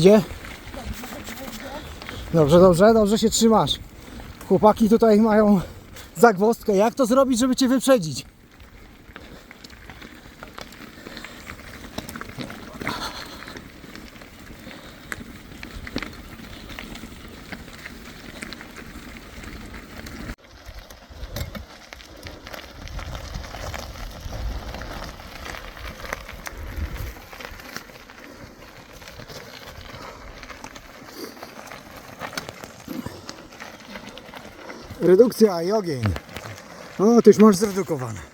Idzie? Dobrze, dobrze, dobrze się trzymasz. Chłopaki tutaj mają zagwozdkę. Jak to zrobić, żeby cię wyprzedzić? Redukcja i ogień. O, ty już masz zredukowane.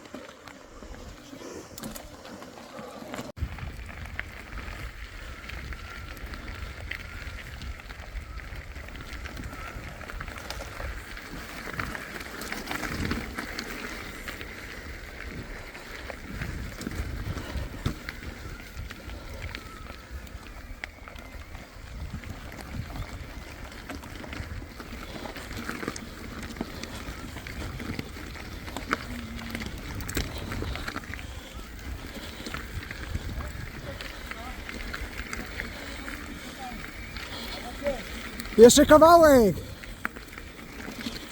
Jeszcze kawałek.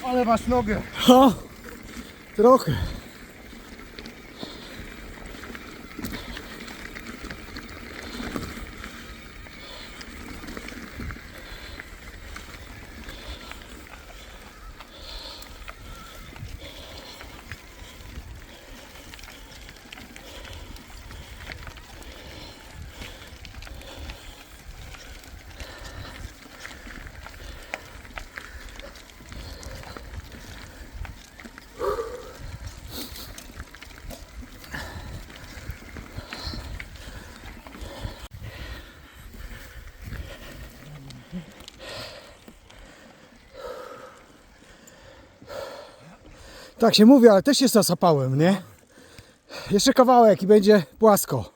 Ale masz nogę. O, trochę. Tak się mówi, ale też się zasapałem, nie? Jeszcze kawałek i będzie płasko.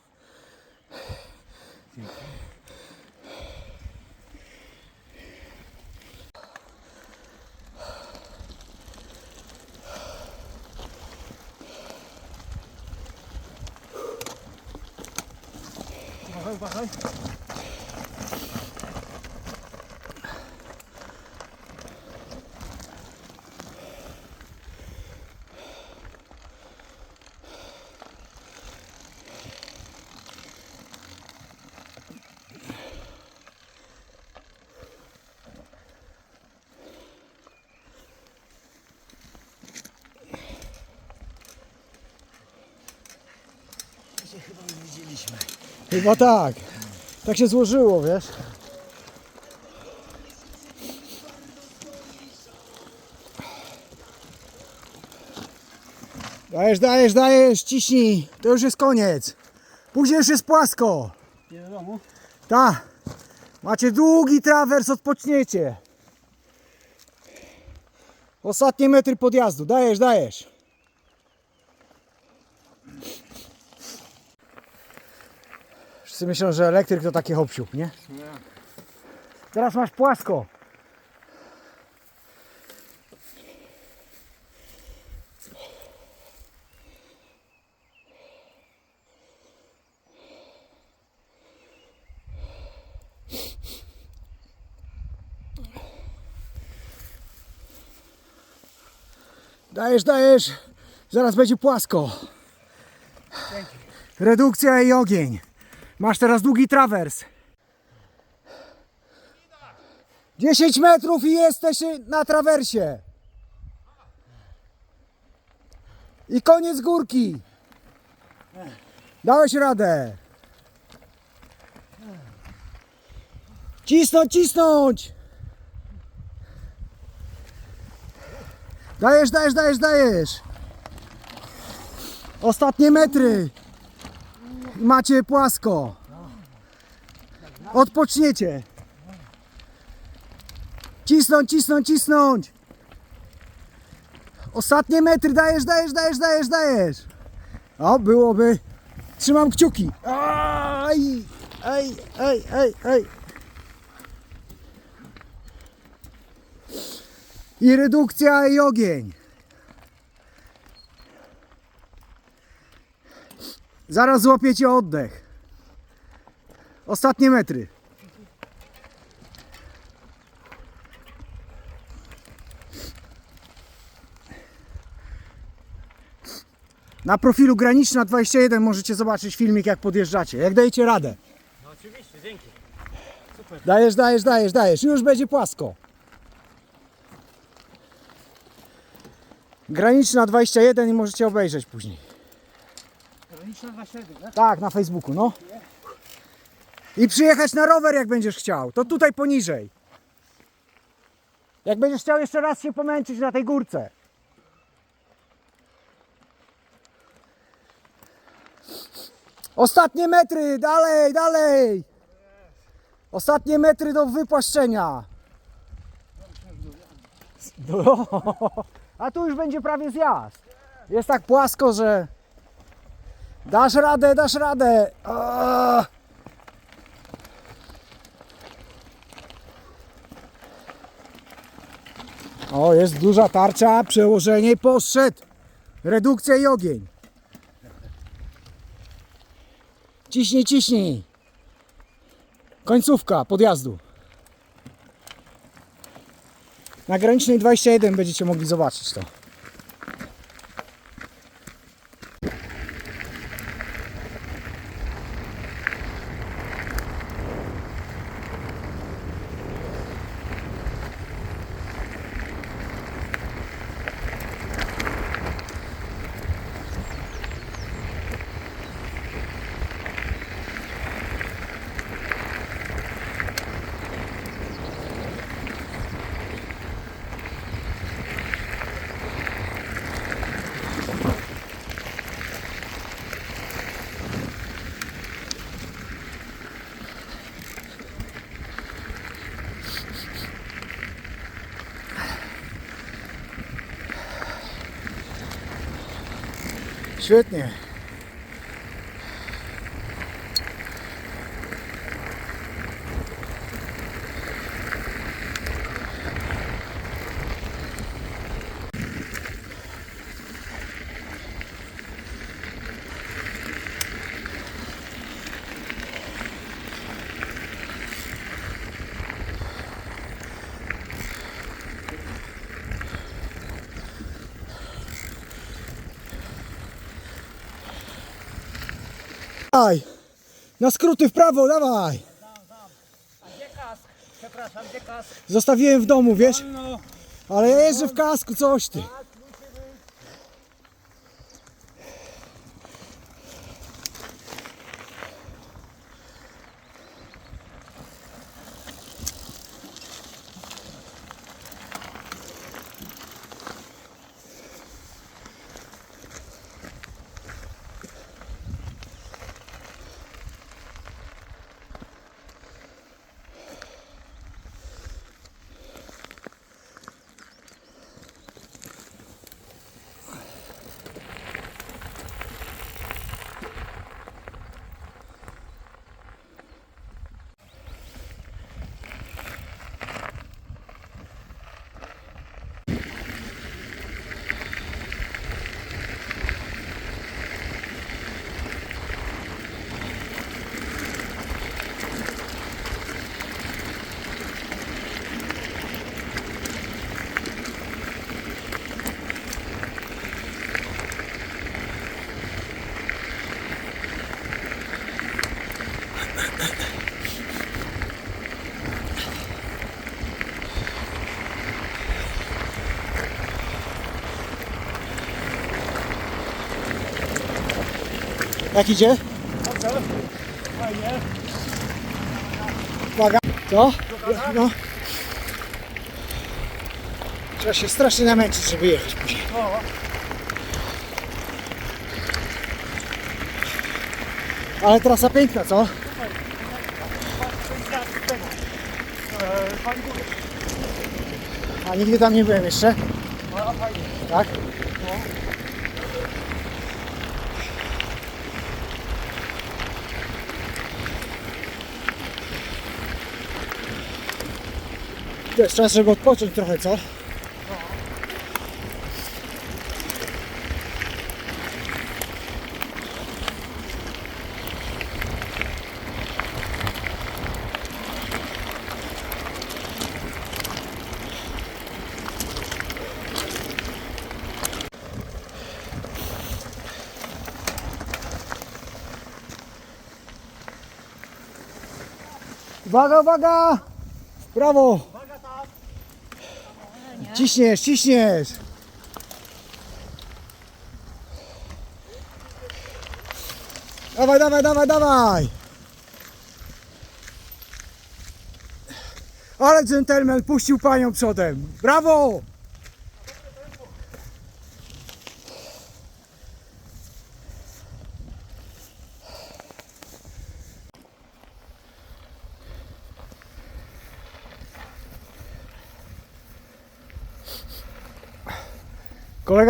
Chyba tak. Tak się złożyło, wiesz? Dajesz, dajesz, dajesz, ciśnij. To już jest koniec. Później już jest płasko. Nie do domu. Ta. Macie długi trawers, odpoczniecie. Ostatnie metry podjazdu. Dajesz, dajesz. Wszyscy myślą, że elektryk to taki hopsiuk, nie? Nie. Teraz masz płasko. Dajesz, dajesz. Zaraz będzie płasko. Redukcja i ogień. Masz teraz długi trawers. 10 metrów i jesteś na trawersie. I koniec górki. Dałeś radę. Cisnąć, cisnąć. Dajesz, dajesz, dajesz, dajesz. Ostatnie metry. I Macie płasko. Odpoczniecie. Cisnąć, cisnąć, cisnąć. Ostatnie metry, dajesz, dajesz, dajesz, dajesz, dajesz. O, byłoby. Trzymam kciuki. Aj, aj, aj, aj, aj. I redukcja i ogień. Zaraz złapiecie oddech. Ostatnie metry. Na profilu Graniczna 21 możecie zobaczyć filmik jak podjeżdżacie, jak dajecie radę. No oczywiście, dzięki. Super. Dajesz, dajesz, dajesz, dajesz. Już będzie płasko. Graniczna 21 i możecie obejrzeć później. Graniczna 27, tak? Tak, na Facebooku, no. I przyjechać na rower jak będziesz chciał. To tutaj poniżej. Jak będziesz chciał jeszcze raz się pomęczyć na tej górce. Ostatnie metry, dalej, dalej. Ostatnie metry do wypłaszczenia. No, a tu już będzie prawie zjazd. Jest tak płasko, że dasz radę, dasz radę. O, jest duża tarcza, przełożenie, poszedł. Redukcja i ogień. Ciśnij, ciśnij. Końcówka podjazdu. Na granicznej 21 będziecie mogli zobaczyć to. сьогодні Na skróty w prawo, dawaj. Gdzie kask? Przepraszam, gdzie kask? Zostawiłem w domu, wiesz? No, Ale ja jeżdżę w kasku, coś ty. Jak idzie? Fajnie. Uwaga. Co? No. Trzeba się strasznie namęczyć, żeby jechać później. Ale trasa piękna, co? A nigdy tam nie byłem jeszcze, tak? Jest czas, żeby odpocząć trochę, co? Uwaga, uwaga! W! Ciśniesz, ciśniesz! Dawaj, dawaj, dawaj, dawaj! Ale dżentelmen puścił panią przodem. Brawo!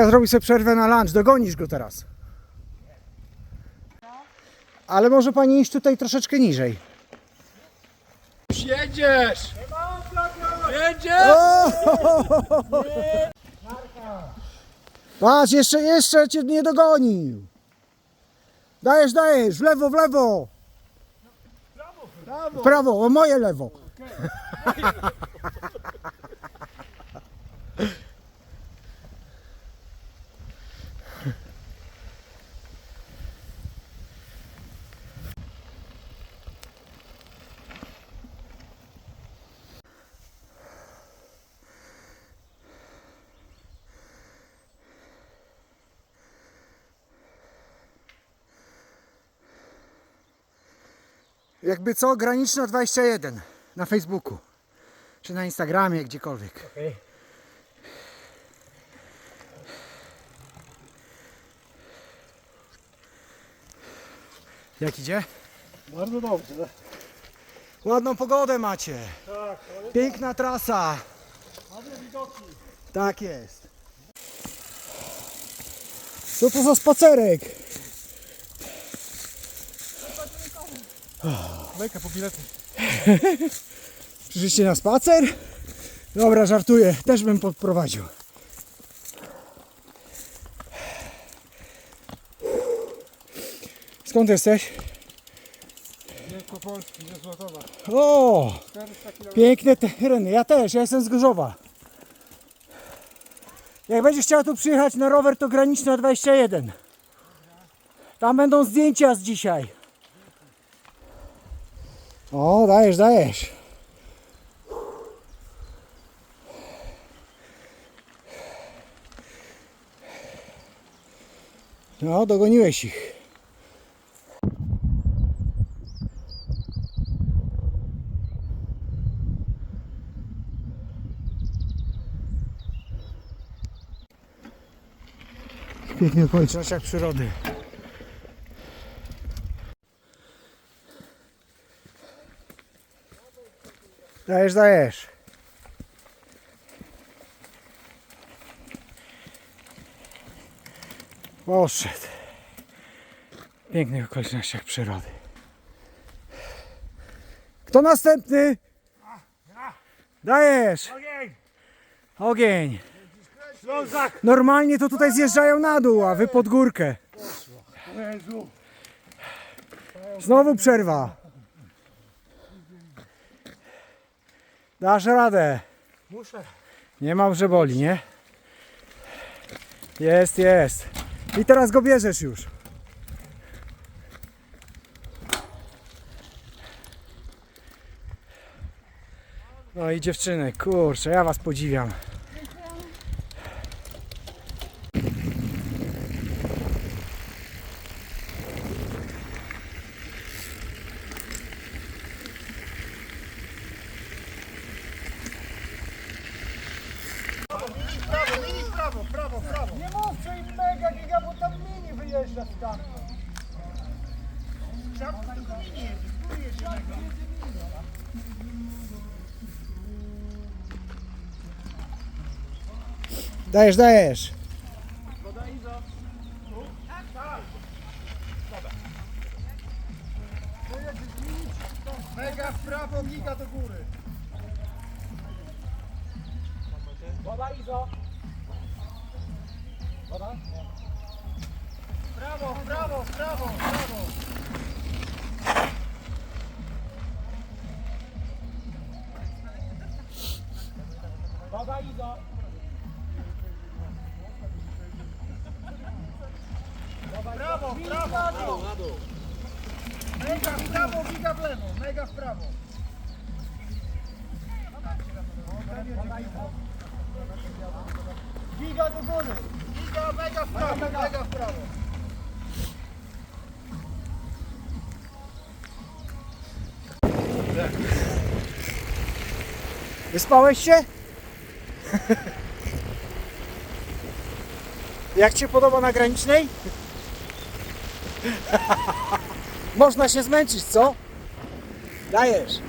Zrobi sobie przerwę na lunch, dogonisz go teraz. Ale może pani iść tutaj troszeczkę niżej. Jedziesz! Jedziesz! O! Patrz, jeszcze, jeszcze cię nie dogonił. Dajesz, dajesz, w lewo, w lewo. W prawo, o moje lewo. Jakby co, graniczna 21 na Facebooku. Czy na Instagramie, gdziekolwiek. Okej. Jak idzie? Bardzo dobrze. Ładną pogodę macie. Tak, Piękna trasa. ładne widoki. Tak jest. Co to za spacerek? Lejka po bilety. Przyszliście na spacer? Dobra, żartuję. Też bym podprowadził. Skąd jesteś? Wielkopolski, ze Złotowa. O, 400 km. piękne tereny. Ja też, ja jestem z Gorzowa. Jak będziesz chciał tu przyjechać na rower, to graniczna 21. Tam będą zdjęcia z dzisiaj. O, dajesz, dajesz. No, dogoniłeś ich. Pięknie okolicznościach przyrody. Dajesz, dajesz. Poszedł. W pięknych okolicznościach przyrody. Kto następny? Dajesz. Ogień! Ogień. Ślązak! Normalnie to tutaj zjeżdżają na dół, a wy pod górkę. Znowu przerwa. Dasz radę. Muszę. Nie ma, że boli, nie? Jest, jest. I teraz go bierzesz już. No i dziewczyny, kurczę, ja was podziwiam. Prawo, mini w prawo, prawo, prawo. Nie mówcie im mega giga, bo tam mini wyjeżdża w tam. Tam tylko mini jedzie, z góry jedzie mega. Dajesz, dajesz. Woda Izo. Tu? Tak, tak. Dobra. To jedzie zmienić. Mega w prawo, giga do góry. Woda Izo. Woda? W prawo, w prawo. Woda Izo. Mega w prawo. Mega w prawo, giga w lewo. Mega w prawo. Giga do góry. Giga, mega w prawo, mega w prawo. Wyspałeś się? Jak Ci podoba na granicznej? Można się zmęczyć, co? Dajesz.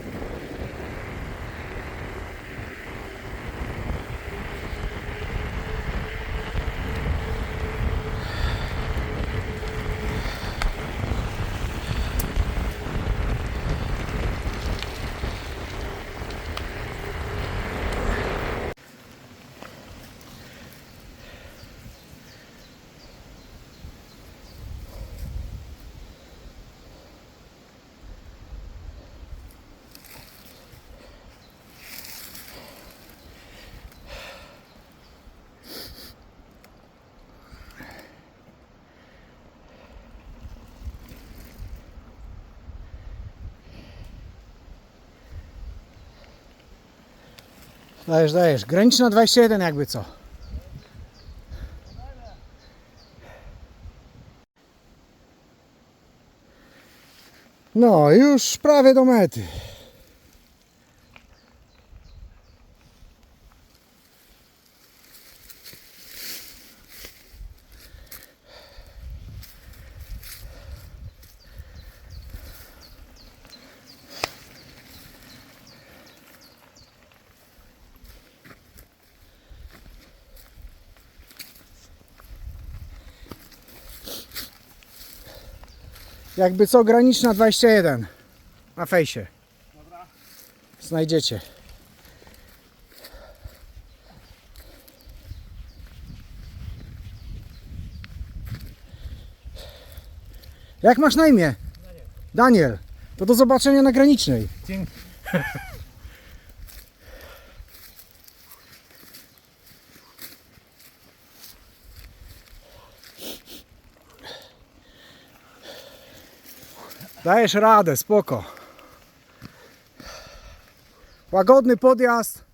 Dajesz, dajesz. Graniczna 21 jakby co. No, już prawie do mety. Jakby co, graniczna 21 na fejsie. Znajdziecie. Jak masz na imię? Daniel. To do zobaczenia na granicznej. Dzięki. Dajesz radę, spoko. Łagodny podjazd.